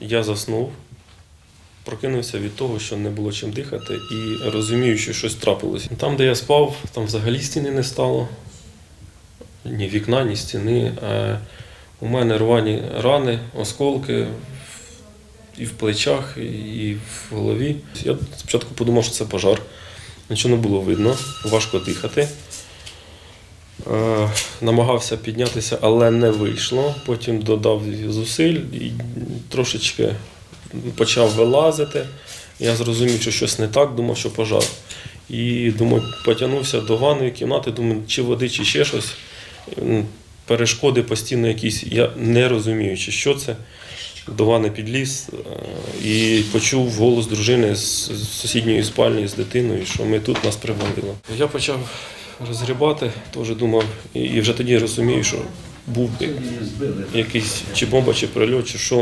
Я заснув, прокинувся від того, що не було чим дихати, і розумію, що щось трапилося. Там, де я спав, там взагалі стіни не стало. Ні вікна, ні стіни. У мене рвані рани, осколки і в плечах, і в голові. Я спочатку подумав, що це пожар. Нічого не було видно, важко дихати. Е, намагався піднятися, але не вийшло. Потім додав зусиль і трошечки почав вилазити. Я зрозумів, що щось не так, думав, що пожар. І думаю, потягнувся до ванної кімнати, думаю, чи води, чи ще щось. Перешкоди постійно якісь. Я не розумію, чи що це. До ванни підліз е, і почув голос дружини з сусідньої спальні з дитиною, що ми тут нас привалило. Я почав розгрібати, теж думав, і вже тоді розумію, що був якийсь чи бомба, чи прильот, чи що.